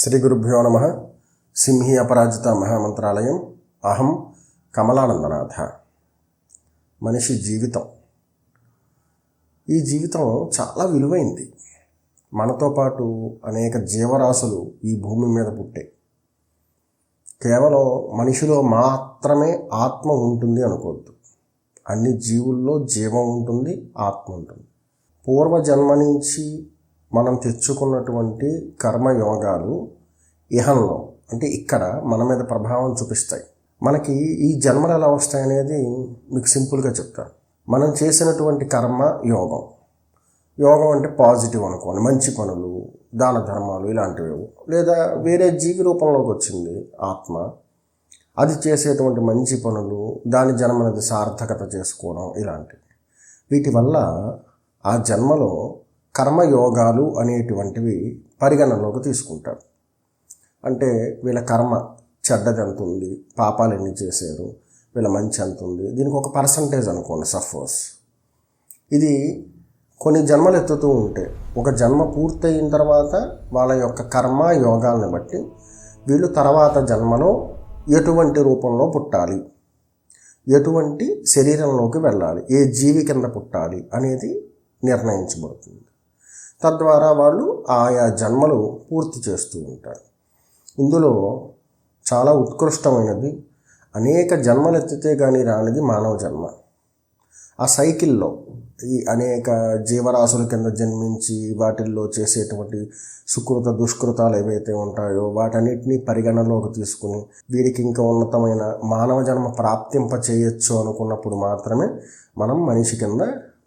శ్రీ గురుభ్యో నమ. సింహి అపరాజిత మహామంత్రాలయం. అహం కమలానందనాథ. మనిషి జీవితం. ఈ జీవితం చాలా విలువైంది. మనతో పాటు అనేక జీవరాశులు ఈ భూమి మీద పుట్టాయి కేవలం మనిషిలో మాత్రమే ఆత్మ ఉంటుంది అనుకోవద్దు. అన్ని జీవుల్లో జీవం ఉంటుంది ఆత్మ ఉంటుంది. పూర్వజన్మ నుంచి మనం తెచ్చుకున్నటువంటి కర్మయోగాలు ఇహంలో అంటే ఇక్కడ మన మీద ప్రభావం చూపిస్తాయి. మనకి ఈ జన్మలు ఎలా వస్తాయి అనేది మీకు సింపుల్గా చెప్తాను. మనం చేసినటువంటి కర్మ యోగం. యోగం అంటే పాజిటివ్ అనుకోండి మంచి పనులు దాన ధర్మాలు ఇలాంటివి. లేదా వేరే జీవి రూపంలోకి వచ్చింది ఆత్మ. అది చేసేటువంటి మంచి పనులు దాని జన్మనది సార్థకత చేసుకోవడం ఇలాంటివి. వీటి వల్ల ఆ జన్మలో కర్మయోగాలు అనేటువంటివి పరిగణనలోకి తీసుకుంటారు. అంటే వీళ్ళ కర్మ చెడ్డది ఎంత ఉంది పాపాలు ఎన్ని చేశారు వీళ్ళ మంచి ఎంత ఉంది దీనికి ఒక పర్సంటేజ్ అనుకోండి సఫోస్ ఇది కొన్ని జన్మలు ఎత్తుతూ ఉంటే ఒక జన్మ పూర్తయిన తర్వాత వాళ్ళ యొక్క కర్మ యోగాలను బట్టి వీళ్ళు తర్వాత జన్మలో ఎటువంటి రూపంలో పుట్టాలి ఎటువంటి శరీరంలోకి వెళ్ళాలి ఏ జీవి కింద పుట్టాలి అనేది నిర్ణయించబడుతుంది. తద్వారా వాళ్ళు ఆయా జన్మలు పూర్తి చేస్తూ ఉంటారు. ఇందులో చాలా ఉత్కృష్టమైనది అనేక జన్మలు ఎత్తితే కానీ రానిది మానవ జన్మ. ఆ సైకిల్లో ఈ అనేక జీవరాశుల కింద జన్మించి వాటిల్లో చేసేటువంటి సుకృత దుష్కృతాలు ఏవైతే ఉంటాయో వాటన్నిటినీ పరిగణలోకి తీసుకుని వీరికి ఇంకా ఉన్నతమైన మానవ జన్మ ప్రాప్తింప చేయొచ్చు అనుకున్నప్పుడు మాత్రమే మనం మనిషి కింద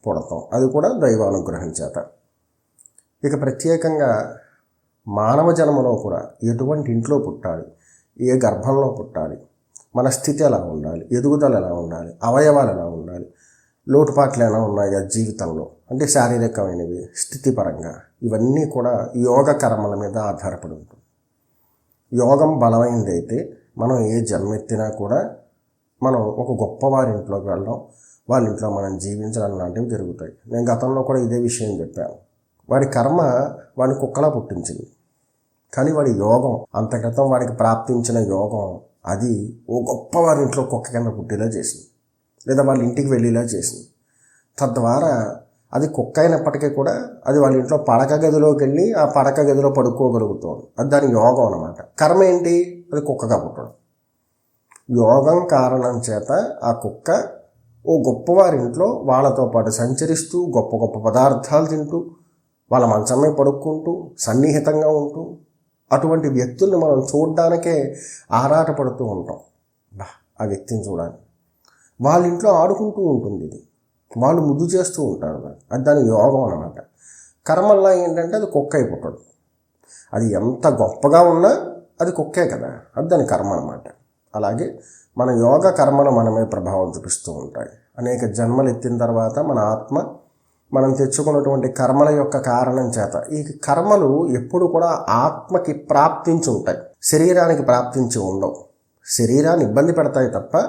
పుడతాం. అది కూడా దైవానుగ్రహం చేత. ఇక ప్రత్యేకంగా మానవ జన్మలో కూడా ఎటువంటి ఇంట్లో పుట్టాలి ఏ గర్భంలో పుట్టాలి మన స్థితి ఎలా ఉండాలి ఎదుగుదల ఎలా ఉండాలి అవయవాలు ఎలా ఉండాలి లోటుపాట్లు ఎలా ఉన్నాయా జీవితంలో అంటే శారీరకమైనవి స్థితిపరంగా ఇవన్నీ కూడా యోగ కర్మల మీద ఆధారపడి ఉంటుంది. యోగం బలమైనది అయితే మనం ఏ జన్మెత్తినా కూడా మనం ఒక గొప్పవారి ఇంట్లోకి వెళ్ళడం వాళ్ళ ఇంట్లో మనం జీవించడం లాంటివి జరుగుతాయి. నేను గతంలో కూడా ఇదే విషయం చెప్పాను. వాడి కర్మ వాడిని కుక్కలా పుట్టించింది. కానీ వాడి యోగం అంత క్రితం వాడికి ప్రాప్తించిన యోగం అది ఓ గొప్ప వారి ఇంట్లో కుక్క కింద పుట్టేలా చేసింది. లేదా వాళ్ళ ఇంటికి వెళ్ళేలా చేసింది. తద్వారా అది కుక్క అయినప్పటికీ కూడా అది వాళ్ళ ఇంట్లో పడక గదిలోకి వెళ్ళి ఆ పడక గదిలో పడుకోగలుగుతుంది. అది దాని యోగం అనమాట కర్మ ఏంటి? అది కుక్కగా పుట్టడం. యోగం కారణం చేత ఆ కుక్క ఓ గొప్పవారింట్లో వాళ్ళతో పాటు సంచరిస్తూ గొప్ప గొప్ప పదార్థాలు తింటూ వాళ్ళ మంచమే పడుక్కుంటూ సన్నిహితంగా ఉంటూ అటువంటి వ్యక్తుల్ని మనం చూడడానికే ఆరాటపడుతూ ఉంటాం. బా ఆ వ్యక్తిని చూడాలి. వాళ్ళ ఇంట్లో ఆడుకుంటూ ఉంటుంది ఇది. వాళ్ళు ముద్దు చేస్తూ ఉంటారు అది దాని యోగం అనమాట కర్మల్లా ఏంటంటే అది కుక్క అయిపోతాడు. అది ఎంత గొప్పగా ఉన్నా అది కుక్కే కదా. అది దాని కర్మ అనమాట అలాగే మన యోగ కర్మలు మనమే ప్రభావం చూపిస్తూ ఉంటాయి. అనేక జన్మలు ఎత్తిన తర్వాత మన ఆత్మ మనం తెచ్చుకున్నటువంటి కర్మల యొక్క కారణం చేత. ఈ కర్మలు ఎప్పుడు కూడా ఆత్మకి ప్రాప్తించి ఉంటాయి. శరీరానికి ప్రాప్తించి ఉండవు. శరీరాన్ని ఇబ్బంది పెడతాయి తప్ప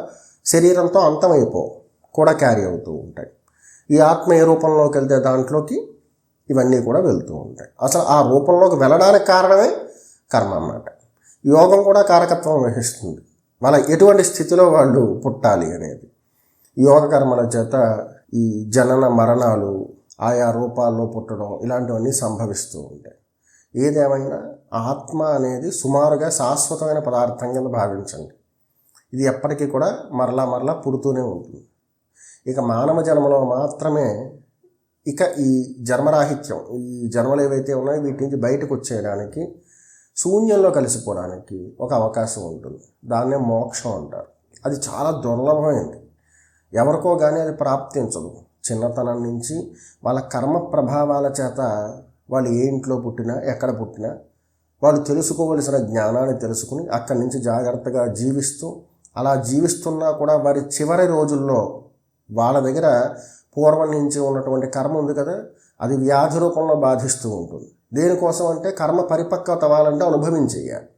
శరీరంతో అంతమైపో కూడా క్యారీ అవుతూ ఉంటాయి. ఈ ఆత్మ ఏ రూపంలోకి వెళ్తే దాంట్లోకి ఇవన్నీ కూడా వెళ్తూ ఉంటాయి. అసలు ఆ రూపంలోకి వెళ్ళడానికి కారణమే కర్మ అన్నమాట. యోగం కూడా కారకత్వం వహిస్తుంది. వాళ్ళ ఎటువంటి స్థితిలో వాళ్ళు పుట్టాలి అనేది. యోగ కర్మల చేత ఈ జనన మరణాలు ఆయా రూపాల్లో పుట్టడం ఇలాంటివన్నీ సంభవిస్తూ ఉంటాయి. ఏదేమైనా ఆత్మ అనేది సుమారుగా శాశ్వతమైన పదార్థం కింద భావించండి. ఇది ఎప్పటికీ కూడా మరలా మరలా పుడుతూనే ఉంటుంది. ఇక మానవ జన్మలో మాత్రమే ఇక ఈ జన్మరాహిత్యం ఈ జన్మలు ఏవైతే ఉన్నాయో వీటి నుంచి బయటకు వచ్చేయడానికి శూన్యంలో కలిసిపోవడానికి ఒక అవకాశం ఉంటుంది. దాన్నే మోక్షం అంటారు. అది చాలా దుర్లభమైంది. ఎవరికో కానీ అది ప్రాప్తించదు. చిన్నతనం నుంచి వాళ్ళ కర్మ ప్రభావాల చేత వాళ్ళు ఏ ఇంట్లో పుట్టినా ఎక్కడ పుట్టినా వాళ్ళు తెలుసుకోవలసిన జ్ఞానాన్ని తెలుసుకుని అక్కడి నుంచి జాగ్రత్తగా జీవిస్తూ అలా జీవిస్తున్నా కూడా వారి చివరి రోజుల్లో వాళ్ళ దగ్గర పూర్వం నుంచి ఉన్నటువంటి కర్మ ఉంది కదా అది వ్యాధి రూపంలో బాధిస్తూ ఉంటుంది. దేనికోసం అంటే కర్మ పరిపక్వత అవ్వాలంటే అనుభవించేయాలి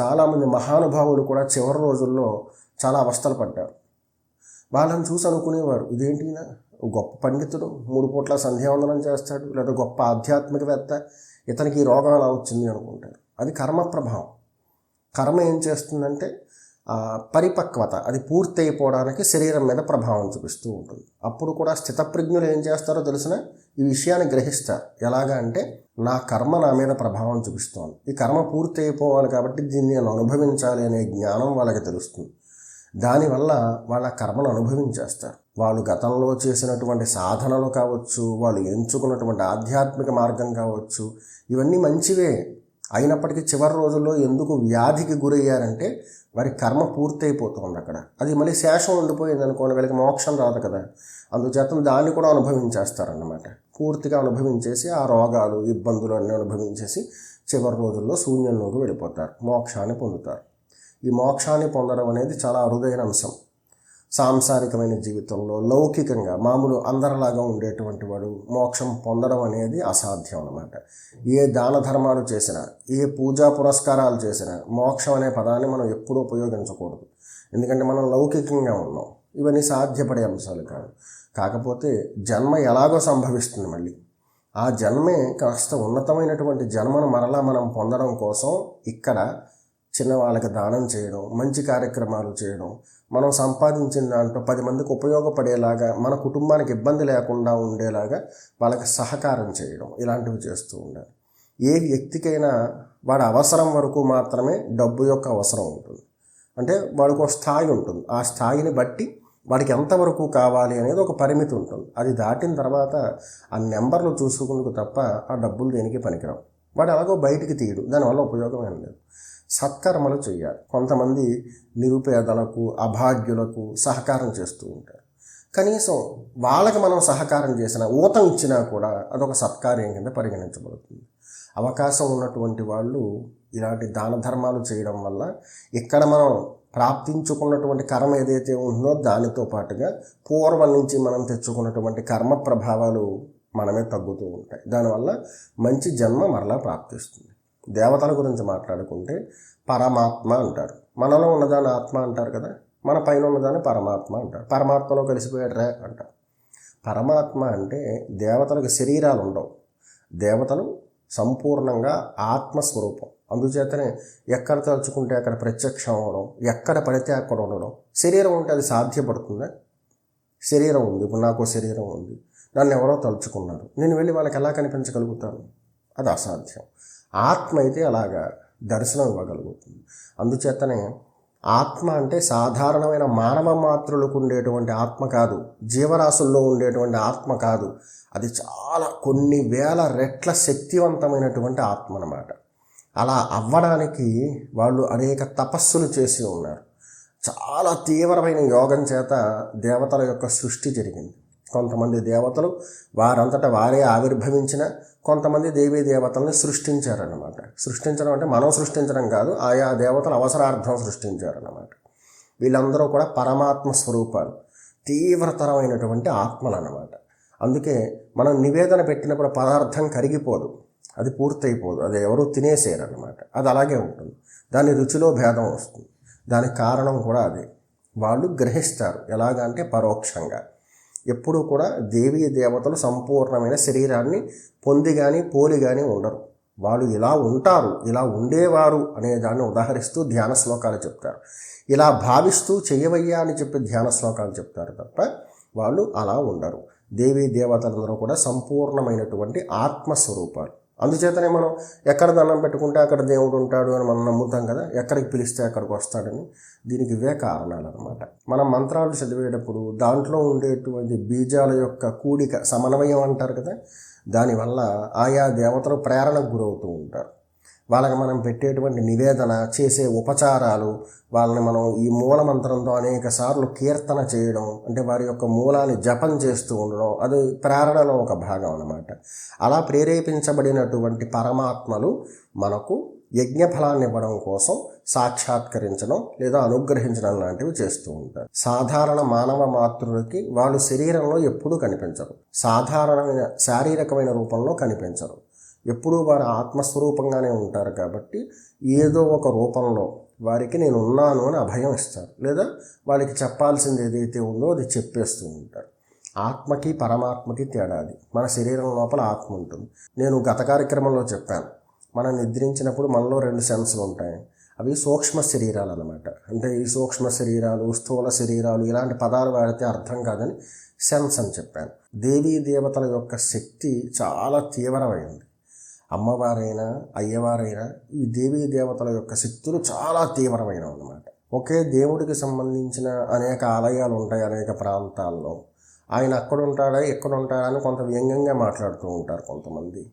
చాలామంది మహానుభావులు కూడా చివరి రోజుల్లో చాలా అవస్థలు పడ్డారు. వాళ్ళని చూసి అనుకునేవారు ఇదేంటినా గొప్ప పండితుడు మూడు పూట్ల సంధ్యావందనం చేస్తాడు లేదా గొప్ప ఆధ్యాత్మికవేత్త ఇతనికి ఈ రోగం అలా వచ్చింది అనుకుంటారు అది కర్మ ప్రభావం. కర్మ ఏం చేస్తుందంటే పరిపక్వత అది పూర్తి అయిపోవడానికి శరీరం మీద ప్రభావం చూపిస్తూ ఉంటుంది. అప్పుడు కూడా స్థితప్రజ్ఞులు ఏం చేస్తారో తెలిసిన ఈ విషయాన్ని గ్రహిస్తారు. ఎలాగా అంటే నా కర్మ నా మీద ప్రభావం చూపిస్తోంది. ఈ కర్మ పూర్తి అయిపోవాలి కాబట్టి దీన్ని నేను అనుభవించాలి అనే జ్ఞానం వాళ్ళకి తెలుస్తుంది. దానివల్ల వాళ్ళ కర్మను అనుభవించేస్తారు. వాళ్ళు గతంలో చేసినటువంటి సాధనలు కావచ్చు వాళ్ళు ఎంచుకున్నటువంటి ఆధ్యాత్మిక మార్గం కావచ్చు ఇవన్నీ మంచివే. అయినప్పటికీ చివరి రోజుల్లో ఎందుకు వ్యాధికి గురయ్యారంటే వారి కర్మ పూర్తయిపోతుంది అక్కడ. అది మళ్ళీ శేషం ఉండిపోయింది అనుకోండి వీళ్ళకి మోక్షం రాదు కదా. అందుచేత దాన్ని కూడా అనుభవించేస్తారన్నమాట. పూర్తిగా అనుభవించేసి ఆ రోగాలు ఇబ్బందులు అన్నీ అనుభవించేసి చివరి రోజుల్లో శూన్యంలోకి వెళ్ళిపోతారు మోక్షాన్ని పొందుతారు. ఈ మోక్షాన్ని పొందడం అనేది చాలా అరుదైన అంశం. సాంసారికమైన జీవితంలో లౌకికంగా మామూలు అందరిలాగా ఉండేటువంటి వాడు మోక్షం పొందడం అనేది అసాధ్యం అన్నమాట. ఏ దాన ధర్మాలు చేసినా ఏ పూజా పురస్కారాలు చేసినా మోక్షం అనే పదాన్ని మనం ఎప్పుడూ ఉపయోగించకూడదు. ఎందుకంటే మనం లౌకికంగా ఉన్నాం. ఇవన్నీ సాధ్యపడే అంశాలు కాదు. కాకపోతే జన్మ ఎలాగో సంభవిస్తుంది మళ్ళీ. ఆ జన్మే కాస్త ఉన్నతమైనటువంటి జన్మను మరలా మనం పొందడం కోసం ఇక్కడ చిన్న వాళ్ళకి దానం చేయడం మంచి కార్యక్రమాలు చేయడం మనం సంపాదించిన దాంట్లో పది మందికి ఉపయోగపడేలాగా మన కుటుంబానికి ఇబ్బంది లేకుండా ఉండేలాగా వాళ్ళకి సహకారం చేయడం ఇలాంటివి చేస్తూ ఉండాలి. ఏ వ్యక్తికైనా వాడి అవసరం వరకు మాత్రమే డబ్బు యొక్క అవసరం ఉంటుంది. అంటే వాడికి ఒక స్థాయి ఉంటుంది. ఆ స్థాయిని బట్టి వాడికి ఎంతవరకు కావాలి అనేది ఒక పరిమితి ఉంటుంది. అది దాటిన తర్వాత ఆ నెంబర్లు చూసుకుందుకు తప్ప ఆ డబ్బులు దేనికి పనికిరావు? వాడు ఎలాగో బయటికి తీయడు. దానివల్ల ఉపయోగం ఏం లేదు. సత్కర్మలు చేయాలి. కొంతమంది నిరుపేదలకు అభాగ్యులకు సహకారం చేస్తూ ఉంటారు. కనీసం వాళ్ళకి మనం సహకారం చేసిన ఊతం ఇచ్చినా కూడా అదొక సత్కార్యం కింద పరిగణించబడుతుంది. అవకాశం ఉన్నటువంటి వాళ్ళు ఇలాంటి దాన ధర్మాలు చేయడం వల్ల ఇక్కడ మనం ప్రాప్తించుకున్నటువంటి కర్మ ఏదైతే ఉందో దానితో పాటుగా పూర్వం నుంచి మనం తెచ్చుకున్నటువంటి కర్మ ప్రభావాలు మనమే తగ్గుతూ ఉంటాయి. దానివల్ల మంచి జన్మ మరలా ప్రాప్తిస్తుంది. దేవతల గురించి మాట్లాడుకుంటే పరమాత్మ అంటారు. మనలో ఉన్నదాన్ని ఆత్మ అంటారు కదా? మన పైన ఉన్నదాన్ని పరమాత్మ అంటారు. పరమాత్మలో కలిసిపోయాడు అంటారు. పరమాత్మ అంటే దేవతలకు శరీరాలు ఉండవు. దేవతలు సంపూర్ణంగా ఆత్మస్వరూపం. అందుచేతనే ఎక్కడ తలుచుకుంటే అక్కడ ప్రత్యక్షం అవడం ఎక్కడ పడితే అక్కడ ఉండడం. శరీరం ఉంటే అది సాధ్యపడుతుందా? శరీరం ఉంది. ఇప్పుడు నాకు శరీరం ఉంది. నన్ను ఎవరో తలుచుకున్నారు. నేను వెళ్ళి వాళ్ళకి ఎలా కనిపించగలుగుతాను? అది అసాధ్యం. ఆత్మ అయితే అలాగా దర్శనం ఇవ్వగలుగుతుంది. అందుచేతనే ఆత్మ అంటే సాధారణమైన మానవ మాత్రులకు ఉండేటువంటి ఆత్మ కాదు. జీవరాశుల్లో ఉండేటువంటి ఆత్మ కాదు. అది చాలా కొన్ని వేల రెట్ల శక్తివంతమైనటువంటి ఆత్మ అన్నమాట. అలా అవ్వడానికి వాళ్ళు అనేక తపస్సులు చేసి ఉన్నారు. చాలా తీవ్రమైన యోగం చేత దేవతల యొక్క సృష్టి జరిగింది. కొంతమంది దేవతలు వారంతట వారే ఆవిర్భవించిన కొంతమంది దేవీ దేవతల్ని సృష్టించారన్నమాట. సృష్టించడం అంటే మనం సృష్టించడం కాదు ఆయా దేవతలు అవసరార్థం సృష్టించారన్నమాట. వీళ్ళందరూ కూడా పరమాత్మ స్వరూపాలు తీవ్రతరమైనటువంటి ఆత్మలు అన్నమాట అందుకే మనం నివేదన పెట్టినప్పుడు పదార్థం కరిగిపోదు అది పూర్తయిపోదు అది ఎవరు తినేసేయరనమాట అది అలాగే ఉంటుంది. దాని రుచిలో భేదం వస్తుంది. దానికి కారణం కూడా అదే. వాళ్ళు గ్రహిస్తారు ఎలాగంటే పరోక్షంగా. ఎప్పుడూ కూడా దేవీ దేవతలు సంపూర్ణమైన శరీరాన్ని పొంది కానీ పోలి కానీ ఉండరు. వాళ్ళు ఇలా ఉంటారు ఇలా ఉండేవారు అనే దాన్ని ఉదాహరిస్తూ ధ్యాన శ్లోకాలు చెప్తారు. ఇలా భావిస్తూ చేయవయ్యా అని చెప్పి ధ్యాన శ్లోకాలు చెప్తారు తప్ప వాళ్ళు అలా ఉండరు. దేవీ దేవతలందరూ కూడా సంపూర్ణమైనటువంటి ఆత్మస్వరూపాలు. అందుచేతనే మనం ఎక్కడ దండం పెట్టుకుంటే అక్కడ దేవుడు ఉంటాడు అని మనం నమ్ముతాం కదా ఎక్కడికి పిలిస్తే అక్కడికి వస్తాడని దీనికి ఇవే కారణాలు అనమాట మనం మంత్రాలు చదివేటప్పుడు దాంట్లో ఉండేటువంటి బీజాల యొక్క కూడిక సమన్వయం అంటారు కదా దానివల్ల ఆయా దేవతలు ప్రేరణకు గురవుతూ ఉంటారు. వాళ్ళకి మనం పెట్టేటువంటి నివేదన చేసే ఉపచారాలు వాళ్ళని మనం ఈ మూల మంత్రంతో అనేక సార్లు కీర్తన చేయడం అంటే వారి యొక్క మూలాన్ని జపం చేస్తూ ఉండడం అది ప్రేరణలో ఒక భాగం అన్నమాట. అలా ప్రేరేపించబడినటువంటి పరమాత్మలు మనకు యజ్ఞఫలాన్ని ఇవ్వడం కోసం సాక్షాత్కరించడం లేదా అనుగ్రహించడం లాంటివి చేస్తూ ఉంటారు. సాధారణ మానవ మాతృలకి వాళ్ళు శరీరంలో ఎప్పుడూ కనిపించరు. సాధారణమైన శారీరకమైన రూపంలో కనిపించరు. ఎప్పుడూ వారు ఆత్మస్వరూపంగానే ఉంటారు కాబట్టి ఏదో ఒక రూపంలో వారికి నేను ఉన్నాను అని అభయం ఇస్తారు. లేదా వాళ్ళకి చెప్పాల్సింది ఏదైతే ఉందో అది చెప్పేస్తూ ఉంటారు. ఆత్మకి పరమాత్మకి తేడా అది. మన శరీరం లోపల ఆత్మ ఉంటుంది. నేను గత కార్యక్రమంలో చెప్పాను. మనం నిద్రించినప్పుడు మనలో రెండు సెన్సులు ఉంటాయి. అవి సూక్ష్మ శరీరాలు అనమాట అంటే ఈ సూక్ష్మ శరీరాలు స్థూల శరీరాలు ఇలాంటి పదాలు వాడితే అర్థం కాదని సెన్స్ అని చెప్పాను. దేవీ దేవతల యొక్క శక్తి చాలా తీవ్రమైంది. అమ్మవారైనా అయ్యవారైనా ఈ దేవీ దేవతల యొక్క శక్తులు చాలా తీవ్రమైనవి అన్నమాట ఒకే దేవుడికి సంబంధించిన అనేక ఆలయాలు ఉంటాయి అనేక ప్రాంతాల్లో. ఆయన అక్కడ ఉంటాడా ఎక్కడ ఉంటాడా అని కొంత వ్యంగ్యంగా మాట్లాడుతూ ఉంటారు కొంతమంది.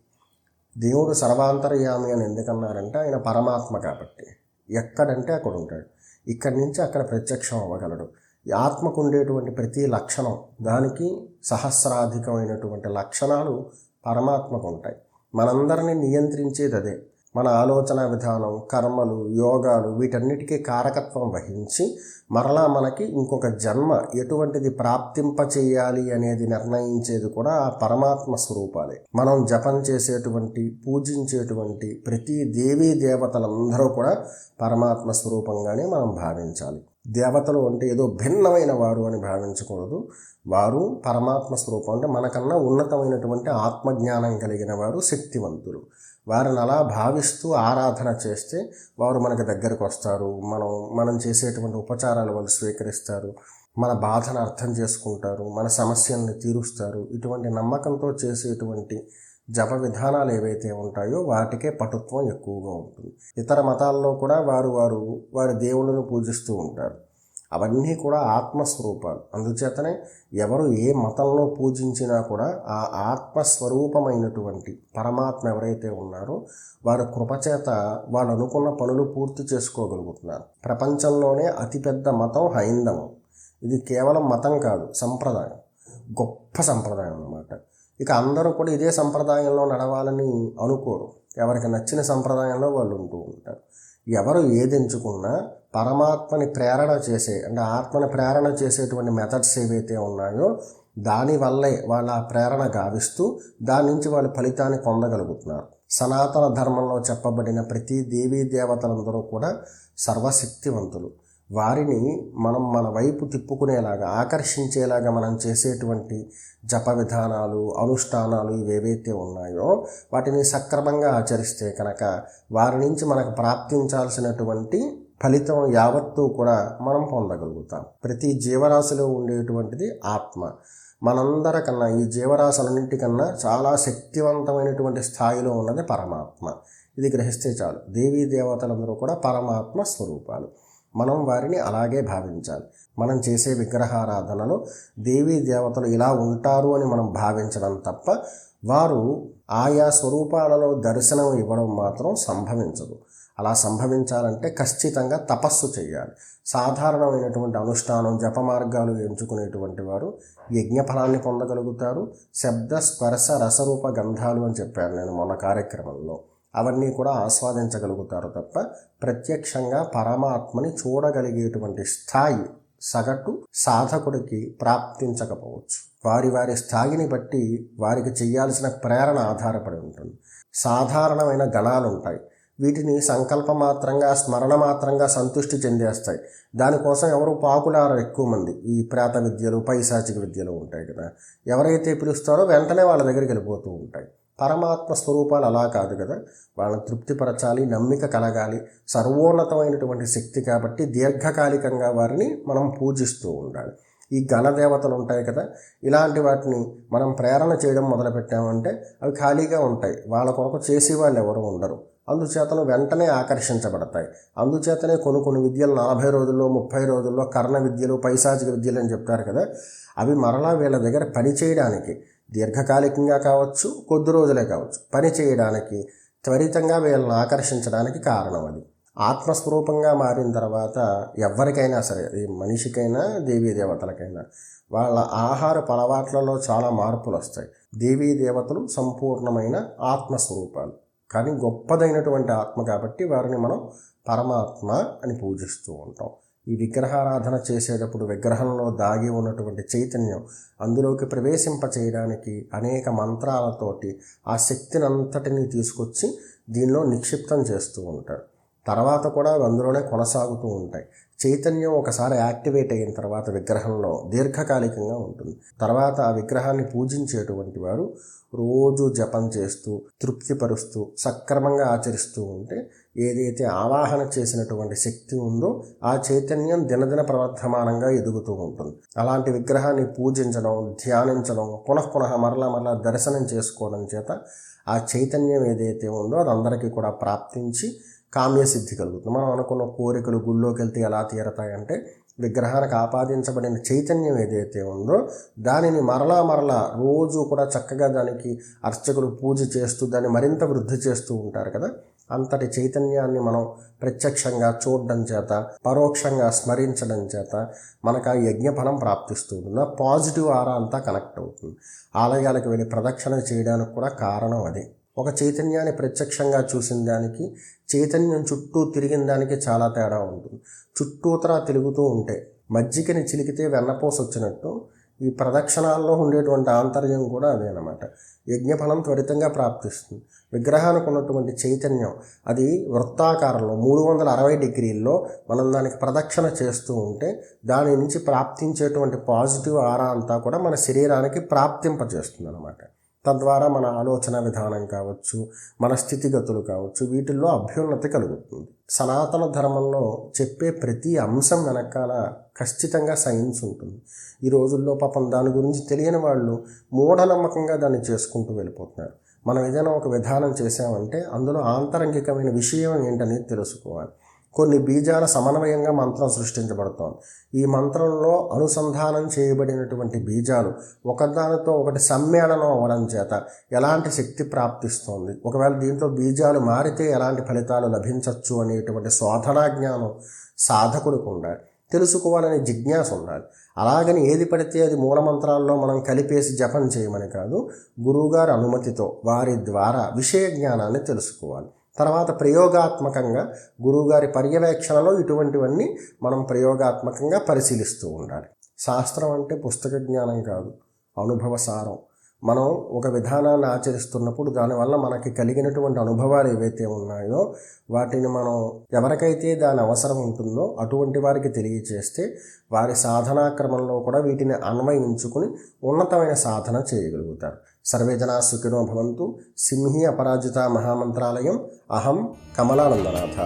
దేవుడు సర్వాంతర్యామి అని ఎందుకన్నారంటే ఆయన పరమాత్మ కాబట్టి. ఎక్కడంటే అక్కడ ఉంటాడు ఇక్కడి నుంచి అక్కడ ప్రత్యక్షం అవ్వగలడు. ఈ ఆత్మకు ఉండేటువంటి ప్రతి లక్షణం దానికి సహస్రాధికమైనటువంటి లక్షణాలు పరమాత్మకు ఉంటాయి. మనందరినీ నియంత్రించేది అదే. మన ఆలోచన విధానం కర్మలు యోగాలు వీటన్నిటికీ కారకత్వం వహించి మరలా మనకి ఇంకొక జన్మ ఎటువంటిది ప్రాప్తింప చేయాలి అనేది నిర్ణయించేది కూడా ఆ పరమాత్మ స్వరూపాలే. మనం జపం చేసేటువంటి పూజించేటువంటి ప్రతి దేవీ దేవతలందరూ కూడా పరమాత్మ స్వరూపంగానే మనం భావించాలి. దేవతలు అంటే ఏదో భిన్నమైన వారు అని భావించకూడదు. వారు పరమాత్మ స్వరూపం అంటే మనకన్నా ఉన్నతమైనటువంటి ఆత్మజ్ఞానం కలిగిన వారు శక్తివంతులు. వారిని అలా భావిస్తూ ఆరాధన చేస్తే వారు మనకు దగ్గరకు వస్తారు. మనం మనం చేసేటువంటి ఉపచారాలు వాళ్ళు స్వీకరిస్తారు. మన బాధను అర్థం చేసుకుంటారు. మన సమస్యల్ని తీరుస్తారు. ఇటువంటి నమ్మకంతో చేసేటువంటి జప విధానాలు ఏవైతే ఉంటాయో వాటికే పటుత్వం ఎక్కువగా ఉంటుంది. ఇతర మతాల్లో కూడా వారు వారు వారి దేవుళ్ళను పూజిస్తూ ఉంటారు. అవన్నీ కూడా ఆత్మస్వరూపాలు. అందుచేతనే ఎవరు ఏ మతంలో పూజించినా కూడా ఆ ఆత్మస్వరూపమైనటువంటి పరమాత్మ ఎవరైతే ఉన్నారో వారి కృపచేత వాళ్ళు అనుకున్న పనులు పూర్తి చేసుకోగలుగుతున్నారు. ప్రపంచంలోనే అతిపెద్ద మతం హైందవం. ఇది కేవలం మతం కాదు సంప్రదాయం. గొప్ప సంప్రదాయం అన్నమాట. ఇక అందరూ కూడా ఇదే సంప్రదాయంలో నడవాలని అనుకోరు. ఎవరికి నచ్చిన సంప్రదాయంలో వాళ్ళు ఉంటూ ఉంటారు. ఎవరు ఏది ఎంచుకున్నా పరమాత్మని ప్రేరణ చేసే అంటే ఆత్మని ప్రేరణ చేసేటువంటి మెథడ్స్ ఏవైతే ఉన్నాయో దానివల్లే వాళ్ళ ప్రేరణ గావిస్తూ దాని నుంచి వాళ్ళు ఫలితాన్ని పొందగలుగుతున్నారు. సనాతన ధర్మంలో చెప్పబడిన ప్రతి దేవీ దేవతలందరూ కూడా సర్వశక్తివంతులు. వారిని మనం మన వైపు తిప్పుకునేలాగా ఆకర్షించేలాగా మనం చేసేటువంటి జప విధానాలు అనుష్ఠానాలు ఇవేవైతే ఉన్నాయో వాటిని సక్రమంగా ఆచరిస్తే కనుక వారి నుంచి మనకు ప్రాప్తించాల్సినటువంటి ఫలితం యావత్తూ కూడా మనం పొందగలుగుతాం. ప్రతి జీవరాశిలో ఉండేటువంటిది ఆత్మ. మనందరికన్నా ఈ జీవరాశులన్నింటికన్నా చాలా శక్తివంతమైనటువంటి స్థాయిలో ఉన్నది పరమాత్మ. ఇది గ్రహిస్తే చాలు. దేవీ దేవతలందరూ కూడా పరమాత్మ స్వరూపాలు. మనం వారిని అలాగే భావించాలి. మనం చేసే విగ్రహారాధనలో దేవీ దేవతలు ఇలా ఉంటారు అని మనం భావించడం తప్ప వారు ఆయా స్వరూపాలలో దర్శనం ఇవ్వడం మాత్రం సంభవించదు. అలా సంభవించాలంటే ఖచ్చితంగా తపస్సు చేయాలి. సాధారణమైనటువంటి అనుష్ఠానం జప మార్గాలు ఎంచుకునేటువంటి వారు యజ్ఞఫలాన్ని పొందగలుగుతారు. శబ్ద స్పర్శ రసరూప గంధాలు అని చెప్పాను నేను మొన్న కార్యక్రమంలో. అవన్నీ కూడా ఆస్వాదించగలుగుతారు తప్ప ప్రత్యక్షంగా పరమాత్మని చూడగలిగేటువంటి స్థాయి సగటు సాధకుడికి ప్రాప్తించకపోవచ్చు. వారి వారి స్థాయిని బట్టి వారికి చేయాల్సిన ప్రేరణ ఆధారపడి ఉంటుంది. సాధారణమైన గణాలు ఉంటాయి వీటిని సంకల్ప మాత్రంగా స్మరణ మాత్రంగా సంతృష్టి చెందేస్తాయి. దానికోసం ఎవరు పాకులారు ఎక్కువ మంది? ఈ ప్రేత విద్యలు పైశాచిక విద్యలు ఉంటాయి కదా. ఎవరైతే పిలుస్తారో వెంటనే వాళ్ళ దగ్గరికి వెళ్ళిపోతూ ఉంటాయి. పరమాత్మ స్వరూపాలు అలా కాదు కదా. వాళ్ళని తృప్తిపరచాలి నమ్మిక కలగాలి. సర్వోన్నతమైనటువంటి శక్తి కాబట్టి దీర్ఘకాలికంగా వారిని మనం పూజిస్తూ ఉండాలి. ఈ గణదేవతలు ఉంటాయి కదా. ఇలాంటి వాటిని మనం ప్రేరణ చేయడం మొదలుపెట్టామంటే అవి ఖాళీగా ఉంటాయి. వాళ్ళ కొరకు చేసే వాళ్ళు ఎవరు ఉండరు. అందుచేతను వెంటనే ఆకర్షించబడతాయి. అందుచేతనే కొన్ని కొన్ని విద్యలు నలభై రోజుల్లో ముప్పై రోజుల్లో కర్ణ విద్యలు పైశాచిక విద్యలు అని చెప్తారు కదా అవి మరలా వీళ్ళ దగ్గర పని చేయడానికి దీర్ఘకాలికంగా కావచ్చు కొద్ది రోజులే కావచ్చు పని చేయడానికి త్వరితంగా వీళ్ళని ఆకర్షించడానికి కారణం అది. ఆత్మస్వరూపంగా మారిన తర్వాత ఎవరికైనా సరే ఈ మనిషికైనా దేవీ దేవతలకైనా వాళ్ళ ఆహార అలవాట్లలో చాలా మార్పులు వస్తాయి. దేవీ దేవతలు సంపూర్ణమైన ఆత్మస్వరూపాలు. కానీ గొప్పదైనటువంటి ఆత్మ కాబట్టి వారిని మనం పరమాత్మ అని పూజిస్తూ ఉంటాం. ఈ విగ్రహారాధన చేసేటప్పుడు విగ్రహంలో దాగి ఉన్నటువంటి చైతన్యం అందులోకి ప్రవేశింప చేయడానికి అనేక మంత్రాలతోటి ఆ శక్తిని తీసుకొచ్చి దీనిలో నిక్షిప్తం చేస్తూ ఉంటారు. తర్వాత కూడా అవి అందులోనే కొనసాగుతూ ఉంటాయి. చైతన్యం ఒకసారి యాక్టివేట్ అయిన తర్వాత విగ్రహంలో దీర్ఘకాలికంగా ఉంటుంది. తర్వాత ఆ విగ్రహాన్ని పూజించేటువంటి వారు రోజు జపం చేస్తూ తృప్తిపరుస్తూ సక్రమంగా ఆచరిస్తూ ఉంటే ఏదైతే ఆవాహన చేసినటువంటి శక్తి ఉందో ఆ చైతన్యం దినదిన ప్రవర్ధమానంగా ఎదుగుతూ ఉంటుంది. అలాంటి విగ్రహాన్ని పూజించడం ధ్యానించడం పునఃపునః మరలా మరలా దర్శనం చేసుకోవడం చేత ఆ చైతన్యం ఏదైతే ఉందో అది అందరికీ కూడా ప్రాప్తించి కామ్యసిద్ధి కలుగుతుంది. మనం అనుకున్న కోరికలు గుళ్ళోకి వెళ్తే ఎలా తీరతాయంటే విగ్రహానికి ఆపాదించబడిన చైతన్యం ఏదైతే ఉందో దానిని మరలా మరలా రోజు కూడా చక్కగా దానికి అర్చకులు పూజ చేస్తూ దాన్ని మరింత వృద్ధి చేస్తూ ఉంటారు కదా. అంతటి చైతన్యాన్ని మనం ప్రత్యక్షంగా చూడడం చేత పరోక్షంగా స్మరించడం చేత మనకు ఆ యజ్ఞఫలం ప్రాప్తిస్తూ ఉంటుంది. పాజిటివ్ ఆరా అంతా కనెక్ట్ అవుతుంది. ఆలయాలకు వెళ్ళి ప్రదక్షిణ చేయడానికి కూడా కారణం అదే. ఒక చైతన్యాన్ని ప్రత్యక్షంగా చూసిన దానికి చైతన్యం చుట్టూ తిరిగిన దానికి చాలా తేడా ఉంటుంది. చుట్టూతరా తిరుగుతూ ఉంటే మజ్జిగని చిలికితే వెన్నపోస వచ్చినట్టు ఈ ప్రదక్షిణాల్లో ఉండేటువంటి ఆంతర్యం కూడా అదే అనమాట యజ్ఞఫలం త్వరితంగా ప్రాప్తిస్తుంది. విగ్రహానికి ఉన్నటువంటి చైతన్యం అది వృత్తాకారంలో మూడు వందల అరవై డిగ్రీల్లో మనం దానికి ప్రదక్షిణ చేస్తూ ఉంటే దాని నుంచి ప్రాప్తించేటువంటి పాజిటివ్ ఆరా అంతా కూడా మన శరీరానికి ప్రాప్తింపజేస్తుంది అనమాట తద్వారా మన ఆలోచన విధానం కావచ్చు మన స్థితిగతులు కావచ్చు వీటిల్లో అభ్యున్నతి కలుగుతుంది. సనాతన ధర్మంలో చెప్పే ప్రతి అంశం వెనకాల ఖచ్చితంగా సైన్స్ ఉంటుంది. ఈ రోజుల్లో పాపం దాని గురించి తెలియని వాళ్ళు మూఢనమ్మకంగా దాన్ని చేసుకుంటూ వెళ్ళిపోతున్నారు. మనం ఏదైనా ఒక విధానం చేసామంటే అందులో ఆంతరంగికమైన విషయం ఏంటనేది తెలుసుకోవాలి. కొన్ని బీజాల సమన్వయంగా మంత్రం సృష్టించబడుతోంది. ఈ మంత్రంలో అనుసంధానం చేయబడినటువంటి బీజాలు ఒకదానితో ఒకటి సమ్మేళనం అవ్వడం చేత ఎలాంటి శక్తి ప్రాప్తిస్తోంది? ఒకవేళ దీంట్లో బీజాలు మారితే ఎలాంటి ఫలితాలు లభించవచ్చు అనేటువంటి శోధనా జ్ఞానం సాధకుడికి ఉండాలి. తెలుసుకోవాలనే జిజ్ఞాస ఉండాలి. అలాగని ఏది పడితే అది మూలమంత్రాల్లో మనం కలిపేసి జపం చేయమని కాదు గురువుగారి అనుమతితో వారి ద్వారా విషయ జ్ఞానాన్ని తెలుసుకోవాలి. తర్వాత ప్రయోగాత్మకంగా గురువుగారి పర్యవేక్షణలో ఇటువంటివన్నీ మనం ప్రయోగాత్మకంగా పరిశీలిస్తూ ఉండాలి. శాస్త్రం అంటే పుస్తక జ్ఞానం కాదు అనుభవ సారం. మనం ఒక విధానాన్ని ఆచరిస్తున్నప్పుడు దానివల్ల మనకి కలిగినటువంటి అనుభవాలు ఏవైతే ఉన్నాయో వాటిని మనం ఎవరికైతే దాని అవసరం ఉంటుందో అటువంటి వారికి తెలియచేస్తే వారి సాధనా క్రమంలో కూడా వీటిని అన్వయించుకుని ఉన్నతమైన సాధన చేయగలుగుతారు. సర్వే జనా సుఖినో భవంతు సింహి అపరాజిత మహామంత్రాలయం అహం కమలానందనాథ.